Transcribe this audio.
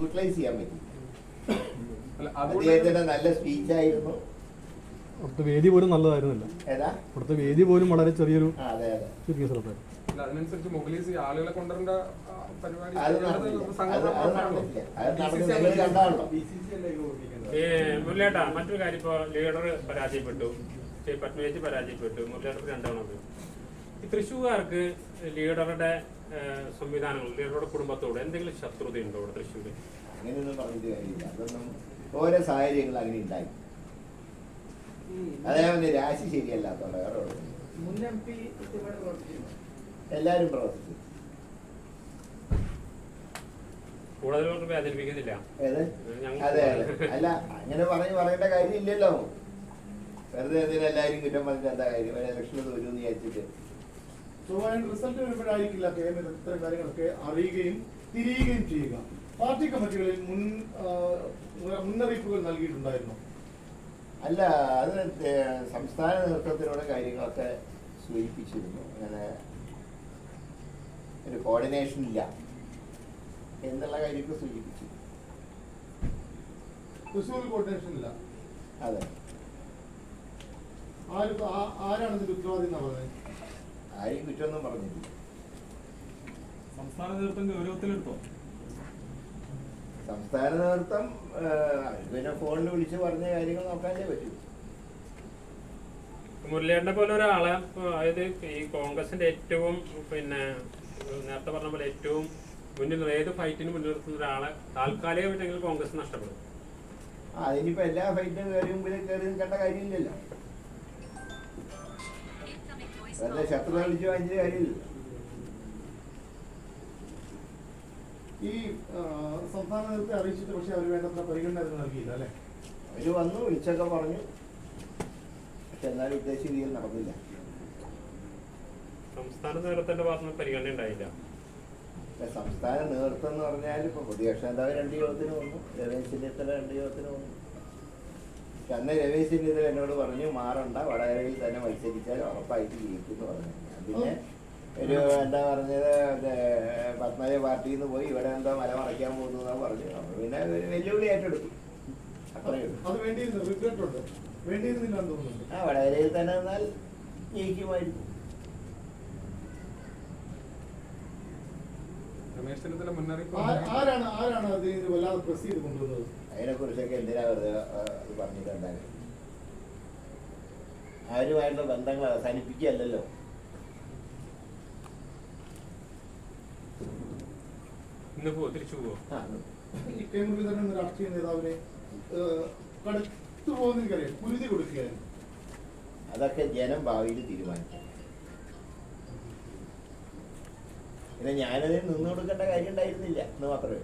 Utilise ചെയ്യാൻ പറ്റില്ല. അദ്ദേഹത്തിന്റെ നല്ല സ്പീച്ചായിരുന്നു അവിടുത്തെ വേദി പോലും നല്ലതായിരുന്നില്ല. അവിടുത്തെ വേദി പോലും വളരെ ചെറിയൊരു അതിനനുസരിച്ച് മൊബിലൈസ് ആളുകളെ കൊണ്ടുവരേണ്ട പരിപാടി മറ്റൊരു കാര്യം ഇപ്പോൾ ലീഡർ പരാജയപ്പെട്ടു. പത്മേജ് പരാജയപ്പെട്ടു. മുരളിയേട്ടർ രണ്ടാമത്. ഈ തൃശ്ശൂർകാർക്ക് ലീഡറുടെ ഏഹ്, സംവിധാനങ്ങൾ കുടുംബത്തോട് എന്തെങ്കിലും ശത്രുതയുണ്ടോ ഇവിടെ തൃശ്ശൂര്? അങ്ങനെയൊന്നും പറഞ്ഞിട്ട് കാര്യമില്ല. അതൊന്നും ഓരോ സാഹചര്യങ്ങൾ അങ്ങനെ ഉണ്ടായി. അതേപോലെ രാശി ശരിയല്ലാത്തോണ്ട് വേറെ എല്ലാരും പ്രവർത്തിച്ചു. കൂടുതൽ വേദനിപ്പിക്കുന്നില്ല? അതെ അല്ല അങ്ങനെ പറഞ്ഞ് പറയേണ്ട കാര്യമില്ലല്ലോ. വെറുതെ എന്തിനാ എല്ലാരും കുറ്റം പറഞ്ഞിട്ട് എന്താ കാര്യം? ഇലക്ഷൻ തോരുമെന്ന് വിചാരിച്ചിട്ട്. സ്വാഭാവികം റിസൾട്ട് വരുമ്പോഴായിരിക്കില്ല കെ എം ഇത്തരം കാര്യങ്ങളൊക്കെ അറിയുകയും തിരിയുകയും ചെയ്യുക പാർട്ടി കമ്മിറ്റികളിൽ മുൻ മുന്നറിയിപ്പുകൾ നൽകിയിട്ടുണ്ടായിരുന്നു. അല്ല അത് സംസ്ഥാന നേതൃത്വത്തിലൂടെ കാര്യങ്ങളൊക്കെ സൂചിപ്പിച്ചിരുന്നു. അങ്ങനെ ഒരു കോർഡിനേഷൻ ഇല്ല എന്നുള്ള കാര്യമൊക്കെ സൂചിപ്പിച്ചു. തൃശ്ശൂർ കോർഡിനേഷൻ ഇല്ല. അതെ. ആരാണ് ഇതിന്റെ ഉത്തരവാദി എന്നാ പറഞ്ഞത്? ആരെയും കുറ്റമൊന്നും പറഞ്ഞില്ല സംസ്ഥാന നേതൃത്വം ഗൗരവത്തിലെടുത്തോ? സംസ്ഥാന നേതൃത്വം പിന്നെ ഫോണിൽ വിളിച്ച് പറഞ്ഞ കാര്യങ്ങൾ നോക്കാനേ പറ്റൂ. മുരളിയേട്ടനെ പോലെ ഒരാളെ അതായത് ഈ കോൺഗ്രസിന്റെ ഏറ്റവും പിന്നെ നേരത്തെ പറഞ്ഞ പോലെ ഏറ്റവും മുന്നിൽ നിന്ന് ഏത് ഫൈറ്റിന് മുന്നിൽ നിർത്തുന്ന ഒരാളെ താൽക്കാലികമായിട്ടെങ്കിലും കോൺഗ്രസ് നഷ്ടപ്പെടും. ആ, അതിനിപ്പോ എല്ലാ ഫൈറ്റിനും കയറി മുമ്പിൽ കയറി നിൽക്കേണ്ട കാര്യമില്ലല്ലോ. വെറുതെ ശത്രു വിളിച്ച് വാങ്ങിച്ച കാര്യമില്ല. ഈ സംസ്ഥാന നേതൃത്വത്തെ അറിയിച്ചിട്ട് പക്ഷെ അവർ വേണ്ടത്ര പരിഗണന അതിന് നൽകിയില്ല അല്ലെ? അവർ വന്നു വിളിച്ചൊക്കെ പറഞ്ഞു. പക്ഷെ എന്നാലും ഉദ്ദേശിച്ച രീതിയിൽ നടന്നില്ല. സംസ്ഥാന നേതൃത്വത്തിന്റെ പരിഗണന ഉണ്ടായില്ല. സംസ്ഥാന നേതൃത്വം എന്ന് പറഞ്ഞാൽ ഇപ്പൊ പ്രതിപക്ഷ നേതാവ് രണ്ട് യോഗത്തിന് വന്നു രമേശ് ചെന്നിത്തല രണ്ട് യോഗത്തിന് വന്നു. അന്ന് രമേശ് ചെന്നിത്തല എന്നോട് പറഞ്ഞു മാറണ്ട വടകരയിൽ തന്നെ മത്സരിച്ചാൽ ഉറപ്പായിട്ട് ജയിക്കുമെന്ന് പറഞ്ഞു. പിന്നെ ഒരു എന്താ പറഞ്ഞത് പത്മജ പാർട്ടിയിൽ നിന്ന് പോയി ഇവിടെ എന്താ മല മറയ്ക്കാൻ പോകുന്നു എന്നാ പറഞ്ഞു. പിന്നെ ഒരു വെല്ലുവിളി ഏറ്റെടുക്കും അത് വേണ്ടിയിരുന്നു റിഗ്രറ്റ് ഉണ്ട്. വേണ്ടിയിരുന്നില്ല എന്ന് തോന്നുന്നുണ്ട്. ആ വടകരയിൽ തന്നെ എന്നാൽ ജയിക്കുമായിരുന്നു രമേശ് ചെന്നിത്തല മുന്നറിയിപ്പ് ആ- ആരാണ് ആരാണ് അത് വല്ലാതെ പ്രസ് ചെയ്ത് കൊണ്ടുവന്നത്? അതിനെ കുറിച്ചൊക്കെ എന്തിനാ വെറുതെ ആ, അത് പറഞ്ഞിട്ടുണ്ടാകും അവരുമായിട്ടുള്ള ബന്ധങ്ങൾ അവസാനിപ്പിക്കുകയല്ലല്ലോ. ഇന്ന് പോ തിരിച്ചു പോവോ? ആ, ഈ കെ മുരളീധരൻ എന്ന രാഷ്ട്രീയ നേതാവിനെ ഏഹ്, കടുത്തു കുരുതി കൊടുക്കുകയായിരുന്നു. അതൊക്കെ ജനം ഭാവിയിൽ തീരുമാനിക്കും. പിന്നെ ഞാനതിന് നിന്ന് കൊടുക്കേണ്ട കാര്യം ഉണ്ടായിരുന്നില്ല എന്ന് മാത്രമേ